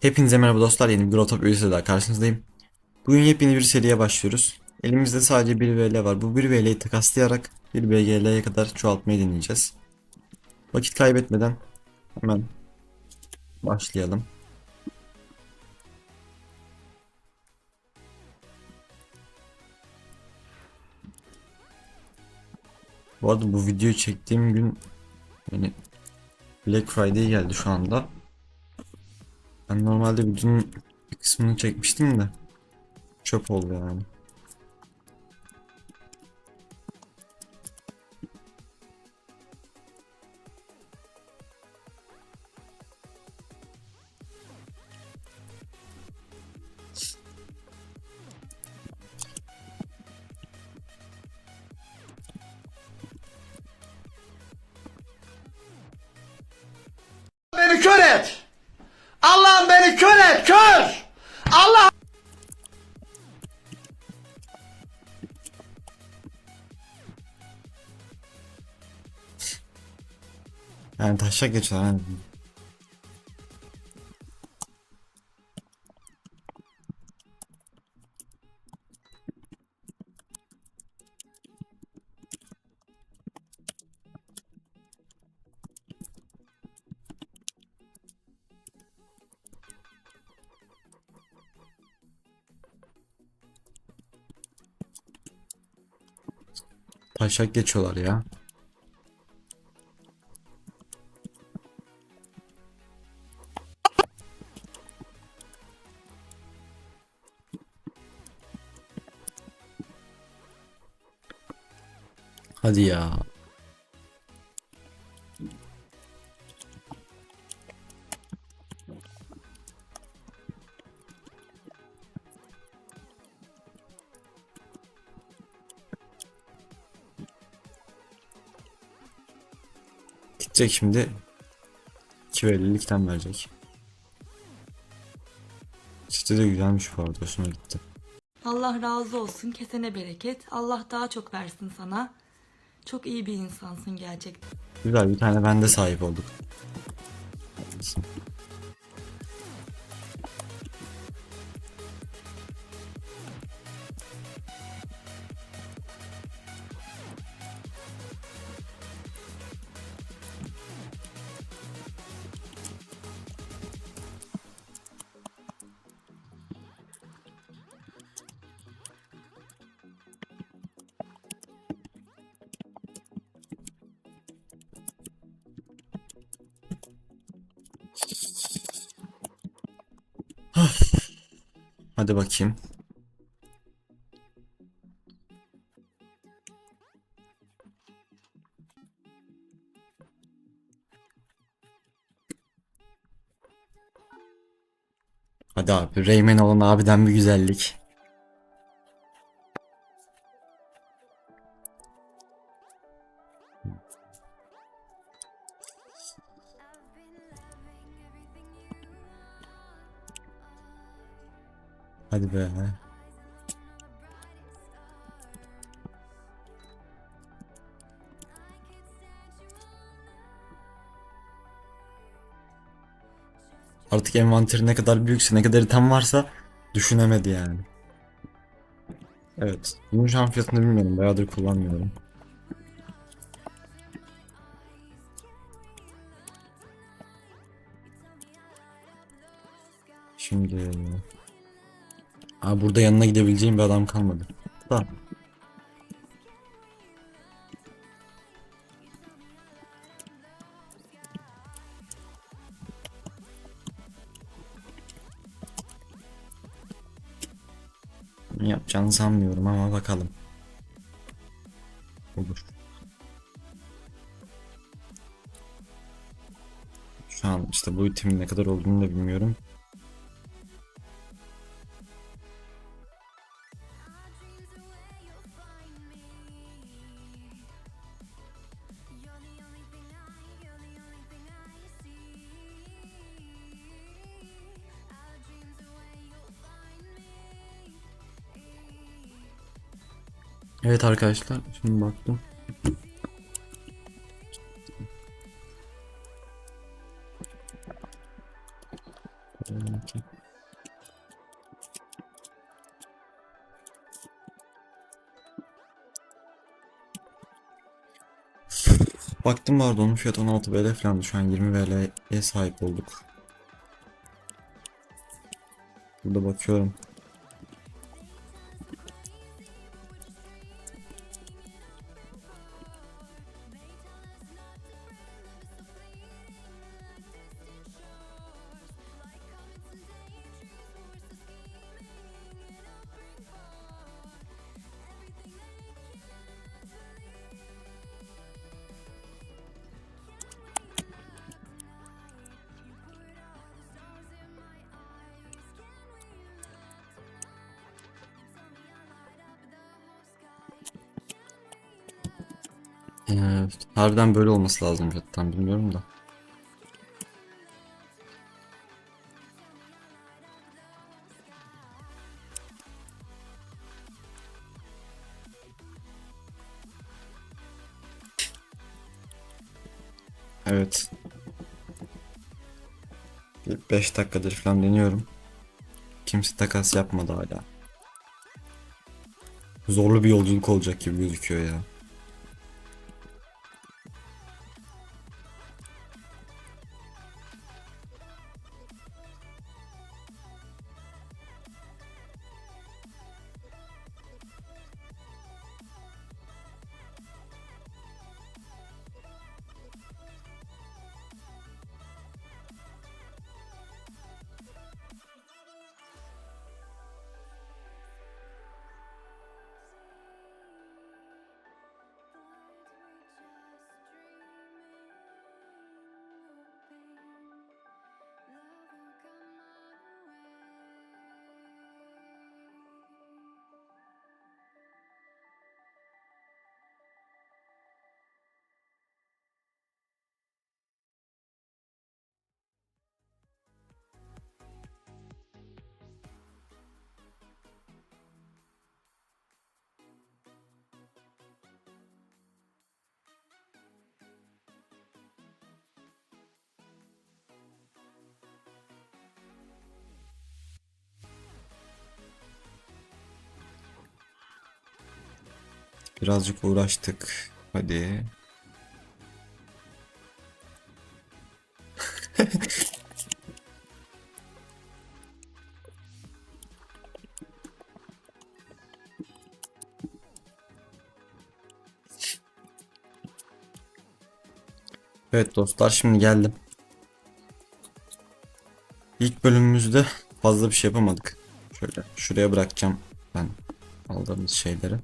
Hepinize merhaba dostlar. Yeni bir Growtop üyesi daha karşınızdayım. Bugün yepyeni bir seriye başlıyoruz. Elimizde sadece bir VL var. Bu bir VL'yi takaslayarak bir BGL'ye kadar çoğaltmayı deneyeceğiz. Vakit kaybetmeden hemen başlayalım. Bu arada bu videoyu çektiğim gün yani Black Friday geldi şu anda. Ben normalde videonun bir kısmını çekmiştim de çöp oldu yani. beni kör et. Allah'ım beni kör et, kör. Allah Yani taşak geçiyorlar. Taşak geçiyorlar ya. Hadi ya. Gidecek şimdi. 250'likten verecek. Çifte de güzelmiş bu arada hoşuma gitti. Allah razı olsun, kesene bereket. Allah daha çok versin sana. Çok iyi bir insansın gerçekten. Güzel bir tane bende sahip olduk. Hadi bakayım. Hadi abi Reymen olan abiden bir güzellik. Hadi be. Artık envanteri ne kadar büyükse ne kadar item varsa düşünemedi yani. Evet. Bunun şu an fiyatını bilmiyorum. Bayağıdır kullanmıyorum. Şimdi... Aa, burada yanına gidebileceğim bir adam kalmadı. Tamam. Yapacağını sanmıyorum ama bakalım. Olur. Şu an işte bu itemin ne kadar olduğunu da bilmiyorum. Evet arkadaşlar şimdi baktım. Baktım vardı onun fiyatı 16 BL falan şu an 20 BL'ye sahip olduk. Burada bakıyorum. Evet, harbiden böyle olması lazım fiyattan bilmiyorum da. Evet. 5 dakikadır falan deniyorum. Kimse takas yapmadı hala. Zorlu bir yolculuk olacak gibi gözüküyor ya. Birazcık uğraştık. Hadi. Evet dostlar şimdi geldim. İlk bölümümüzde fazla bir şey yapamadık. Şöyle şuraya bırakacağım ben aldığımız şeyleri.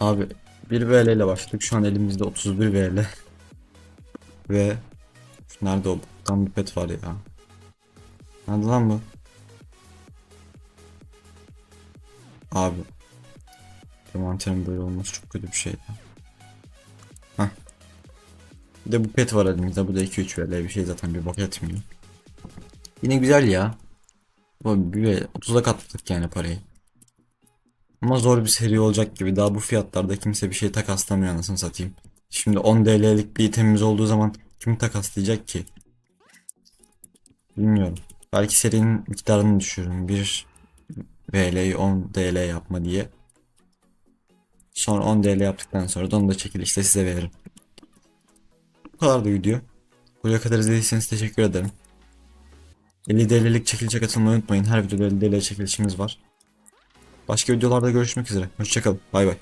Abi 1 VL ile başladık. Şu an elimizde 31 VL. Ve nerede o? Tam bir pet var ya. Nerede lan bu? Abi. Envanterin böyle olması çok kötü bir şey ya. Hah. Bir de bu pet var elimizde. Bu da 2-3 VL bir şey zaten bir bak etmiyor. Yine güzel ya. Bu bir 30'a katladık yani parayı. Ama zor bir seri olacak gibi. Daha bu fiyatlarda kimse bir şey takaslamıyor anasını satayım. Şimdi 10 TL'lik bir itemimiz olduğu zaman kim takaslayacak ki? Bilmiyorum. Belki serinin miktarını düşürürüm. 1 VL'yi 10 TL yapma diye. Sonra 10 TL yaptıktan sonra da onu da çekilişte size veririm. Bu kadar da video. Buraya kadar izlediyseniz teşekkür ederim. 50 TL'lik çekilişe katılmayı unutmayın. Her videoda 50 TL çekilişimiz var. Başka videolarda görüşmek üzere. Hoşçakalın. Bay bay.